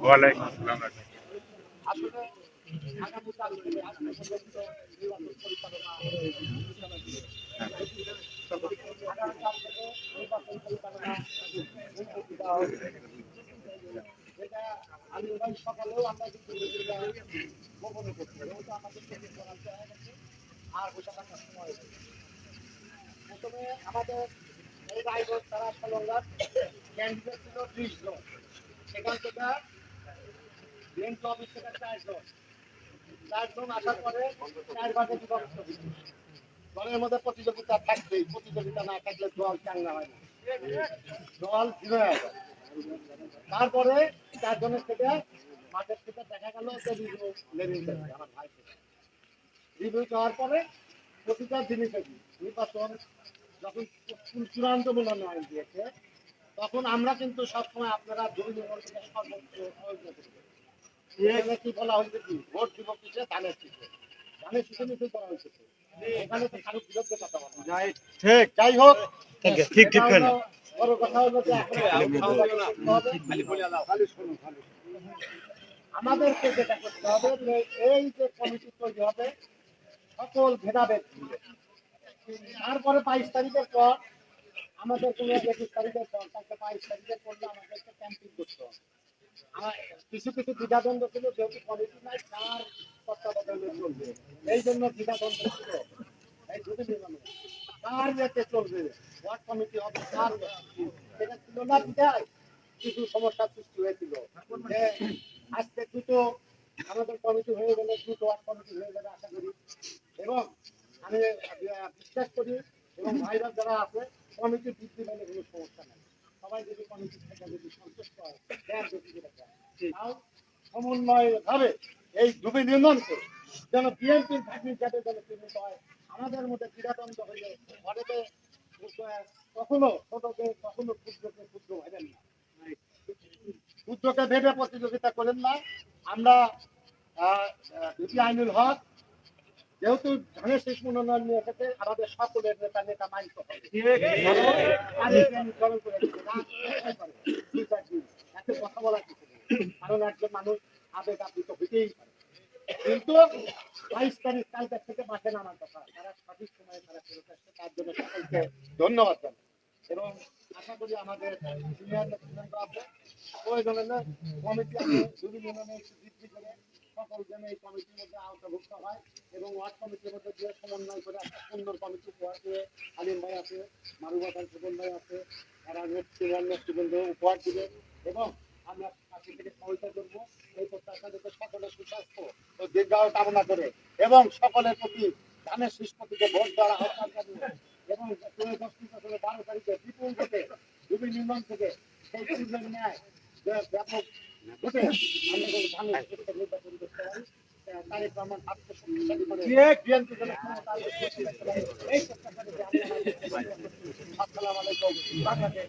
ওয়ালাইকুম আসসালাম সকালেও আমরা কিন্তু গোপনে প্রথমে আমাদের এই তারা সলঙ্গার ক্যান্ডিডেট ছিল সেখান থেকে বিএনপি অফিস থেকে চারজন আসার পরে চার ভাগে বিভক্ত দলের মধ্যে প্রতিযোগিতা থাকবেই প্রতিযোগিতা না থাকলে দল চাঙ্গা হয় না দল ফিরে তারপরে চারজনের থেকে মাঠের থেকে দেখা গেল যে রিভিউ লেনিন আমার ভাই রিভিউ যাওয়ার পরে প্রতিটা জিনিসের নির্বাচন যখন চূড়ান্ত মূল্যায়ন দিয়েছে তখন আমরা কিন্তু সবসময় আপনারা দুই নম্বর সর্বোচ্চ সহযোগিতা করি। এখানে কি বলা হয়েছে কি? ভোট দিব কিসে ধানের শীষে। ধানের শীষে মিছিল করা হয়েছে। এখানে তো কারও বিরুদ্ধে কথা বলা ঠিক। যাই হোক ঠিক ঠিক ঠিক এটা হলো। বড় কথা হলো যে এখন খাওয়া দাওয়া করতে হবে। খালি শুনুন, খালি শুনুন। আমাদেরকে যেটা করতে হবে যে এই যে কমিটি তৈরি হবে সকল ভেদাভেদ। তারপরে বাইশ তারিখের পর আমাদের কোনো পর তাকে বাইশ তারিখের পড়লে আমাদেরকে ক্যাম্পিং করতে হবে। কিছু কিছু দ্বিধাদ্বন্দ্ব ছিল, যেহেতু কমিটি নাই, তার তত্ত্বাবধানে চলবে। এই জন্য দ্বিধাদ্বন্দ্ব ছিল। এই দুটি নির্মাণে কার ইয়েতে চলবে ওয়ার্ড কমিটি হবে কার সেটা ছিল না বিধায় কিছু সমস্যার সৃষ্টি হয়েছিল। যে আজকে দুটো আমাদের কমিটি হয়ে গেলে, দুটো ওয়ার্ড কমিটি হয়ে যাবে আশা করি। এবং আমি বিশ্বাস করি, এবং ভাইরা যারা আছে কমিটি বৃদ্ধি পেলে কোনো সমস্যা নেই। সবাই যদি কমিটি থেকে যদি সন্তুষ্ট হয় করে। তাও সমন্বয় ভাবে এই ডুবে নির্মাণকে যেন বিএনপির চাকরি যাতে যেন চিহ্নিত হয়, আমাদের মধ্যে ক্রীড়াতন্ত্র হইলে ঘরেতে কখনো ছোটকে কখনো ক্ষুদ্রকে ক্ষুদ্র ভাবেন না। ক্ষুদ্রকে ভেবে প্রতিযোগিতা করেন না। আমরা বিপি আইনুল হক যেহেতু ধানের শেষ মনোনয়ন নিয়ে এসেছে আমাদের সকলের নেতা নেতা মাইন্ড হবে। এত কথা বলার কিছু কারণ একজন মানুষ আবেগ আপ্লুত হইতেই পারে। কিন্তু বাইশ তারিখ কালকে থেকে মাঠে নামার কথা। তারা সঠিক সময়ে তারা ফেরত আসছে তার জন্য সকলকে ধন্যবাদ জানাই। এবং আশা করি আমাদের সিনিয়র নেতৃবৃন্দ আছে। প্রয়োজনে কমিটি আছে দুই ইউনিয়নে একটু বৃদ্ধি করে সকল কমিটির মধ্যে আওতাভুক্ত হয় এবং ওয়ার্ড কমিটির মধ্যে দিয়ে সমন্বয় করে একটা সুন্দর কমিটি উপহার আলিম ভাই আছে মারুবা ভাই ভাই আছে উপহার দিবে এবং আমরা পাশে থেকে এই প্রত্যাশা যাতে সকলের সুস্বাস্থ্য ও দীর্ঘায়ু কামনা করে এবং সকলের প্রতি ধানের শীষ ভোট দেওয়ার আহ্বান জানিয়ে এবং চলে দশ বছরে বারো তারিখে বিপুল নির্মাণ থেকে সেই ব্যাপক আসসালামু আলাইকুম বাংলাদেশ